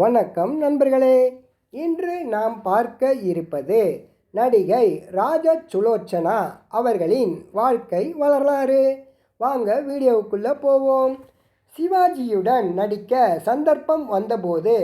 வணக்கம் நண்பர்களே. இன்று நாம் பார்க்க இருப்பது நடிகை ராஜ சுலோச்சனா அவர்களின் வாழ்க்கை வரலாறு. வாங்க வீடியோவுக்குள்ளே போவோம். சிவாஜியுடன் நடிக்க சந்தர்ப்பம் வந்தபோது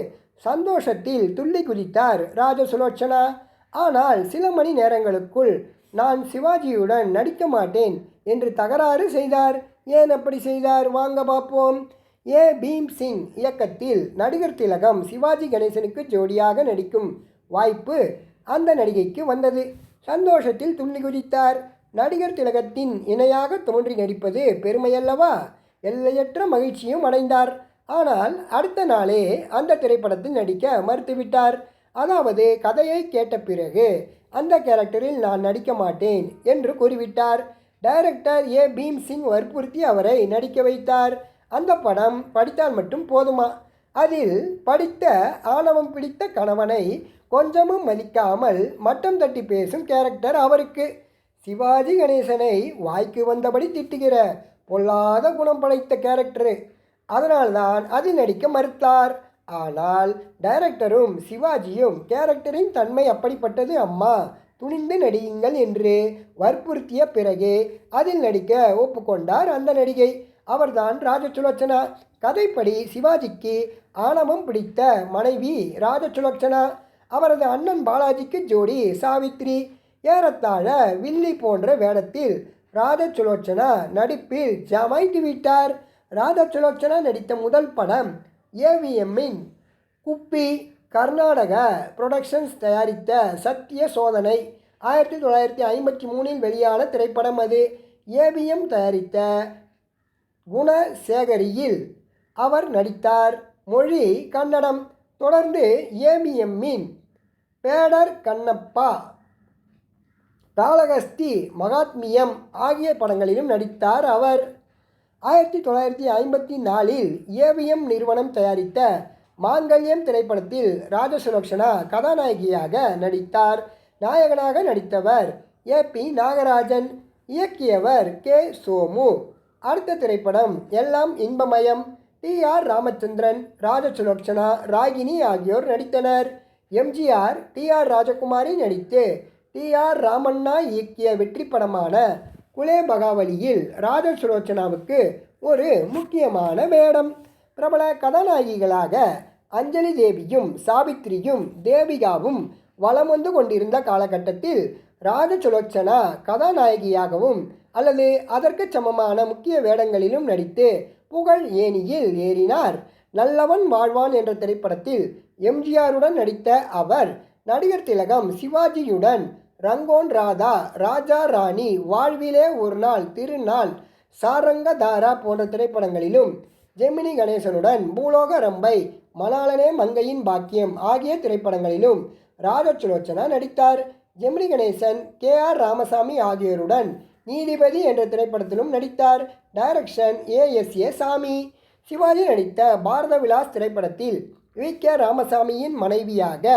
சந்தோஷத்தில் துள்ளி குதித்தார் ராஜ சுலோச்சனா. ஆனால் சில மணி நேரங்களுக்குள் நான் சிவாஜியுடன் நடிக்க மாட்டேன் என்று தகராறு செய்தார். ஏன் அப்படி செய்தார்? வாங்க பார்ப்போம். ஏ. பீம் சிங் இயக்கத்தில் நடிகர் திலகம் சிவாஜி கணேசனுக்கு ஜோடியாக நடிக்கும் வாய்ப்பு அந்த நடிகைக்கு வந்தது. சந்தோஷத்தில் துள்ளி குதித்தார். நடிகர் திலகத்தின் இணையாக தோன்றி நடிப்பது பெருமையல்லவா? எல்லையற்ற மகிழ்ச்சியும் அடைந்தார். ஆனால் அடுத்த நாளே அந்த திரைப்படத்தில் நடிக்க மறுத்துவிட்டார். அதாவது கதையை கேட்ட பிறகு அந்த கேரக்டரில் நான் நடிக்க மாட்டேன் என்று கூறிவிட்டார். டைரக்டர் ஏ. பீம் சிங் வற்புறுத்தி அவரை நடிக்க வைத்தார். அந்த படம் படித்தால் மட்டும் போதுமா? அதில் படித்த ஆணவம் பிடித்த கணவனை கொஞ்சமும் மதிக்காமல் மட்டம் தட்டி பேசும் கேரக்டர் அவருக்கு. சிவாஜி கணேசனை வாய்க்கு வந்தபடி திட்டுகிற பொல்லாத குணம் படைத்த கேரக்டரு அதனால்தான் அதில் நடிக்க மறுத்தார். ஆனால் டைரக்டரும் சிவாஜியும் கேரக்டரின் தன்மை அப்படிப்பட்டது அம்மா. துணிந்து நடியுங்கள் என்று வற்புறுத்திய பிறகு அதில் நடிக்க ஒப்புக்கொண்டார் அந்த நடிகை. அவர்தான் ராஜசுலோச்சனா கதைப்படி சிவாஜிக்கு ஆணவம் பிடித்த மனைவி ராஜசுலோச்சனா அவரது அண்ணன் பாலாஜிக்கு ஜோடி சாவித்ரி. ஏறத்தாழ வில்லி போன்ற வேடத்தில் ராஜசுலோச்சனா நடிப்பில் ஜமாய்த்து விட்டார். ராஜசுலோச்சனா நடித்த முதல் படம் ஏவிஎம்மின் குப்பி கர்நாடக புரொடக்ஷன்ஸ் தயாரித்த சத்திய சோதனை. ஆயிரத்தி தொள்ளாயிரத்தி ஐம்பத்தி மூணில் வெளியான திரைப்படம் அது. ஏவிஎம் தயாரித்த குணசேகரியில் அவர் நடித்தார். மொழி கன்னடம். தொடர்ந்து ஏபிஎம்மின் பேடர் கண்ணப்பா. காளகஸ்தி மகாத்மியம் ஆகிய படங்களிலும் நடித்தார் அவர். ஆயிரத்தி தொள்ளாயிரத்தி ஐம்பத்தி நாலில் ஏவிஎம் நிறுவனம் தயாரித்த மாங்கல்யம் திரைப்படத்தில் ராஜசுலக்ஷனா கதாநாயகியாக நடித்தார். நாயகனாக நடித்தவர் ஏ பி நாகராஜன். இயக்கியவர் கே. சோமு. அடுத்த திரைப்படம் எல்லாம் இன்பமயம். டி. ஆர். ராமச்சந்திரன் ராஜசுலக்ஷனா ராகினி ஆகியோர் நடித்தனர். எம்ஜிஆர் டி. ஆர். ராஜகுமாரி நடித்து டி. ஆர். ராமண்ணா இயக்கிய வெற்றி படமான குலே பகாவலியில் ராஜசுலோச்சனாவுக்கு ஒரு முக்கியமான வேடம். பிரபல கதாநாயகிகளாக அஞ்சலி தேவியும் சாவித்திரியும் தேவிகாவும் வலம் வந்து கொண்டிருந்த காலகட்டத்தில் ராஜசுலோச்சனா கதாநாயகியாகவும் அல்லது அதற்கு சமமான முக்கிய வேடங்களிலும் நடித்து புகழ் ஏணியில் ஏறினார். நல்லவன் வாழ்வான் என்ற திரைப்படத்தில் எம்ஜிஆருடன் நடித்த அவர் நடிகர் திலகம் சிவாஜியுடன் ரங்கோன் ராதா ராஜா ராணி வாழ்விலே ஒரு நாள் திருநாள் சாரங்கதாரா போன்ற திரைப்படங்களிலும் ஜெமினி கணேசனுடன் பூலோக ரம்பை மணாளனே மங்கையின் பாக்கியம் ஆகிய திரைப்படங்களிலும் ராஜசுலோச்சனா நடித்தார். ஜெமினி கணேசன் கே ஆர் ராமசாமி ஆகியோருடன் நீதிபதி என்ற திரைப்படத்திலும் நடித்தார். டைரக்ஷன் ஏ எஸ் ஏ சாமி. சிவாஜி நடித்த பாரத விலாஸ் திரைப்படத்தில் வி. கே. ராமசாமியின் மனைவியாக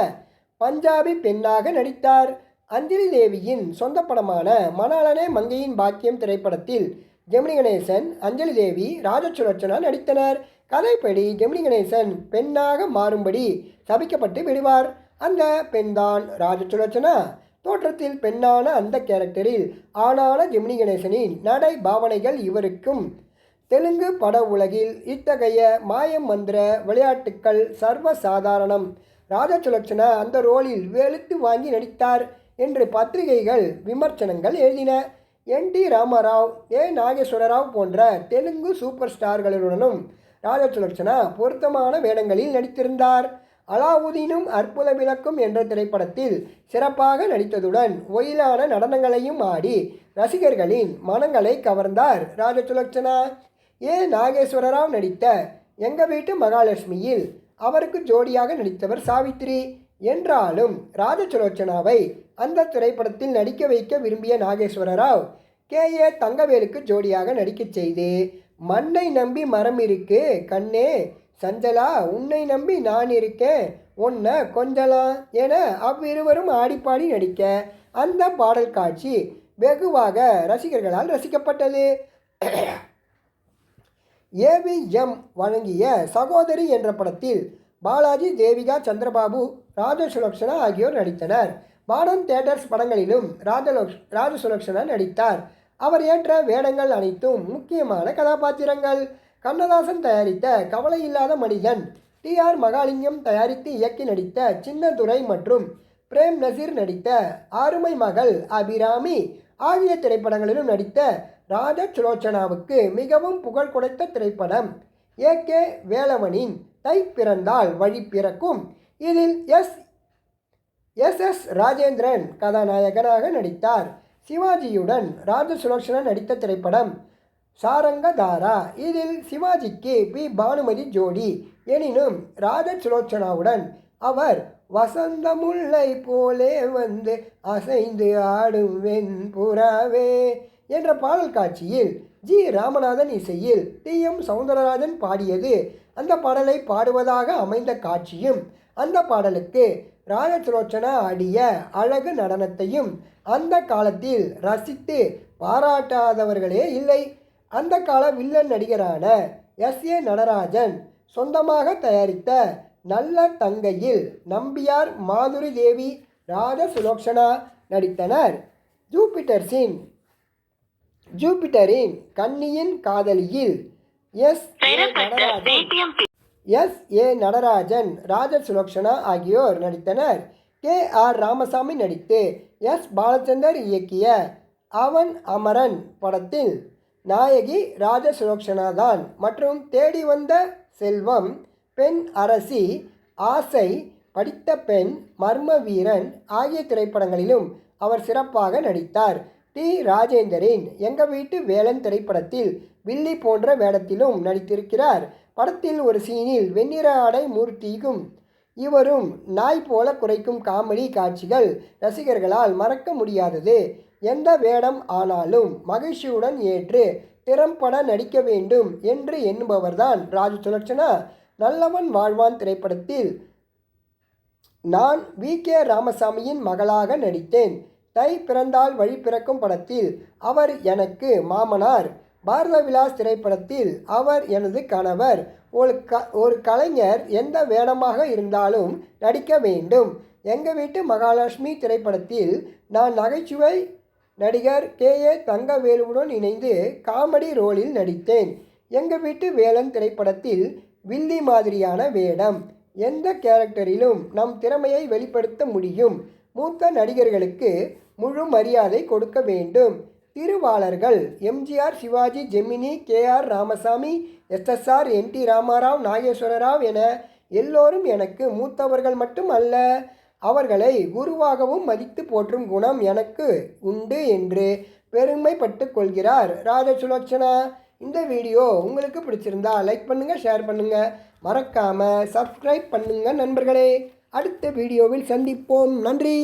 பஞ்சாபி பெண்ணாக நடித்தார். அஞ்சலி தேவியின் சொந்த படமான மணாளனே மங்கையின் பாக்கியம் திரைப்படத்தில் ஜெமினி கணேசன் அஞ்சலி தேவி ராஜசுலட்சணா நடித்தனர். கதைப்படி ஜெமினி கணேசன் பெண்ணாக மாறும்படி சபிக்கப்பட்டு விடுவார். அந்த பெண்தான் ராஜசுலட்சணா தோற்றத்தில் பெண்ணான அந்த கேரக்டரில் ஆணான ஜெமினி கணேசனின் நடை பாவனைகள் இவருக்கும். தெலுங்கு பட உலகில் இத்தகைய மாயம் மந்திர விளையாட்டுக்கள் சர்வ சாதாரணம் ராஜசுலட்சணா அந்த ரோலில் வெளுத்து வாங்கி நடித்தார் என்று பத்திரிகைகள் விமர்சனங்கள் எழுதின. N. T. Rama Rao A. Nageswara Rao போன்ற தெலுங்கு சூப்பர் ஸ்டார்களுடனும் ராஜசுலட்சணா பொருத்தமான வேடங்களில் நடித்திருந்தார். அலாவுதீனும் அற்புத விளக்கும் என்ற திரைப்படத்தில் சிறப்பாக நடித்ததுடன் ஒயிலான நடனங்களையும் ஆடி ரசிகர்களின் மனங்களை கவர்ந்தார் ராஜசுலட்சணா ஏ. நாகேஸ்வரராவ் நடித்த எங்க வீட்டு மகாலட்சுமியில் அவருக்கு ஜோடியாக நடித்தவர் சாவித்ரி என்றாலும் ராஜசுலோச்சனாவை அந்த திரைப்படத்தில் நடிக்க வைக்க விரும்பிய நாகேஸ்வரராவ் கே. ஏ. தங்கவேலுக்கு ஜோடியாக நடிக்கச் செய்து மண்ணை நம்பி மரம் இருக்கு கண்ணே சஞ்சலா உன்னை நம்பி நான் இருக்கேன். உன்னை கொஞ்சலாம் என அவ்விருவரும் ஆடிப்பாடி நடிக்க அந்த பாடல் காட்சி வெகுவாக ரசிகர்களால் ரசிக்கப்பட்டது. ஏவிஎம் வழங்கிய சகோதரி என்ற படத்தில் பாலாஜி தேவிகா சந்திரபாபு ராஜசுலக்ஷனா ஆகியோர் நடித்தனர். மாடர்ன் தேட்டர்ஸ் படங்களிலும் ராஜலோக் ராஜசுலக்ஷனா நடித்தார். அவர் ஏற்ற வேடங்கள் அனைத்தும் முக்கியமான கதாபாத்திரங்கள். கண்ணதாசன் தயாரித்த கவலை இல்லாத மனிதன். டி. ஆர். மகாலிங்கம் தயாரித்து இயக்கி நடித்த சின்னதுரை மற்றும் பிரேம் நசீர் நடித்த ஆறுமை மகள் அபிராமி ஆகிய திரைப்படங்களிலும் நடித்த ராஜ சுலோச்சனாவுக்கு மிகவும் புகழ் கொடுத்த திரைப்படம் ஏ. கே. வேலவனின் தை பிறந்தால் வழி பிறக்கும். இதில் எஸ். எஸ். எஸ். ராஜேந்திரன் கதாநாயகனாக நடித்தார். சிவாஜியுடன் ராஜ சுலோச்சனா நடித்த திரைப்படம் சாரங்கதாரா. இதில் சிவாஜிக்கு பி. பானுமதி ஜோடி. எனினும் ராஜ சுலோச்சனாவுடன் அவர் வசந்த முல்லை போலே வந்து அசைந்து ஆடும் வெண்புறாவே என்ற பாடல் காட்சியில் ஜி. ராமநாதன் இசையில் டி. எம். சவுந்தரராஜன் பாடியது. அந்த பாடலை பாடுவதாக அமைந்த காட்சியும் அந்த பாடலுக்கு ராஜசுலோச்சனா ஆடிய அழகு நடனத்தையும் அந்த காலத்தில் ரசித்து பாராட்டாதவர்களே இல்லை. அந்த கால வில்லன் நடிகரான எஸ். ஏ. நடராஜன் சொந்தமாக தயாரித்த நல்ல தங்கையில் நம்பியார் மாதுரி தேவி ராஜ சுலோக்ஷனா நடித்தனர். ஜூபிட்டர்ஸின் ஜூபிட்டரின் கன்னியின் காதலியில் S. A. Natarajan S. A. Natarajan Raja Sulokshana ஆகியோர் நடித்தனர். கே. ஆர். ராமசாமி நடித்து எஸ். பாலச்சந்தர் இயக்கிய அவன் அமரன் படத்தில் நாயகி ராஜசுலோக்ஷனா தான் மற்றும் தேடி வந்த செல்வம் பெண் அரசி ஆசை படித்த பெண் மர்ம வீரன் ஆகிய திரைப்படங்களிலும் அவர் சிறப்பாக நடித்தார். டி. ராஜேந்தரின் எங்க வீட்டு வேலன் திரைப்படத்தில் வில்லி போன்ற வேடத்திலும் நடித்திருக்கிறார். படத்தில் ஒரு சீனில் வெண்ணிற ஆடை மூர்த்திக்கும் இவரும் நாய் போல குறைக்கும் காமெடி காட்சிகள் ரசிகர்களால் மறக்க முடியாதது. எந்த வேடம் ஆனாலும் மகிழ்ச்சியுடன் ஏற்று திறம்பட நடிக்க வேண்டும் என்று எண்ணுபவர்தான் ராஜ சுலட்சணா நல்லவன் வாழ்வான் திரைப்படத்தில் நான் வி. கே. ராமசாமியின் மகளாக நடித்தேன். தை பிறந்தால் வழி பிறக்கும் படத்தில் அவர் எனக்கு மாமனார். பாரத விலாஸ் திரைப்படத்தில் அவர் எனது கணவர். ஒரு க ஒரு கலைஞர் எந்த வேடமாக இருந்தாலும் நடிக்க வேண்டும். எங்கள் வீட்டு மகாலட்சுமி திரைப்படத்தில் நான் நகைச்சுவை நடிகர் கே. ஏ. தங்கவேலுவுடன் இணைந்து காமெடி ரோலில் நடித்தேன். எங்கள் வீட்டு வேலன் திரைப்படத்தில் வில்லி மாதிரியான வேடம். எந்த கேரக்டரிலும் நம் திறமையை வெளிப்படுத்த முடியும். மூத்த நடிகர்களுக்கு முழு மரியாதை கொடுக்க வேண்டும். திருவாளர்கள் MGR Sivaji Gemini K. R. Ramasamy SSR N. T. Ramarao Nageswararao என எல்லோரும் எனக்கு மூத்தவர்கள் மட்டும் அல்ல. அவர்களை குருவாகவும் மதித்து போற்றும் குணம் எனக்கு உண்டு என்று பெருமைப்பட்டு கொள்கிறார். ராஜ சுலோச்சனா இந்த வீடியோ உங்களுக்கு பிடிச்சிருந்தா லைக் பண்ணுங்கள் ஷேர் பண்ணுங்கள் மறக்காமல் சப்ஸ்கிரைப் பண்ணுங்கள் நண்பர்களே. அடுத்த வீடியோவில் சந்திப்போம். நன்றி.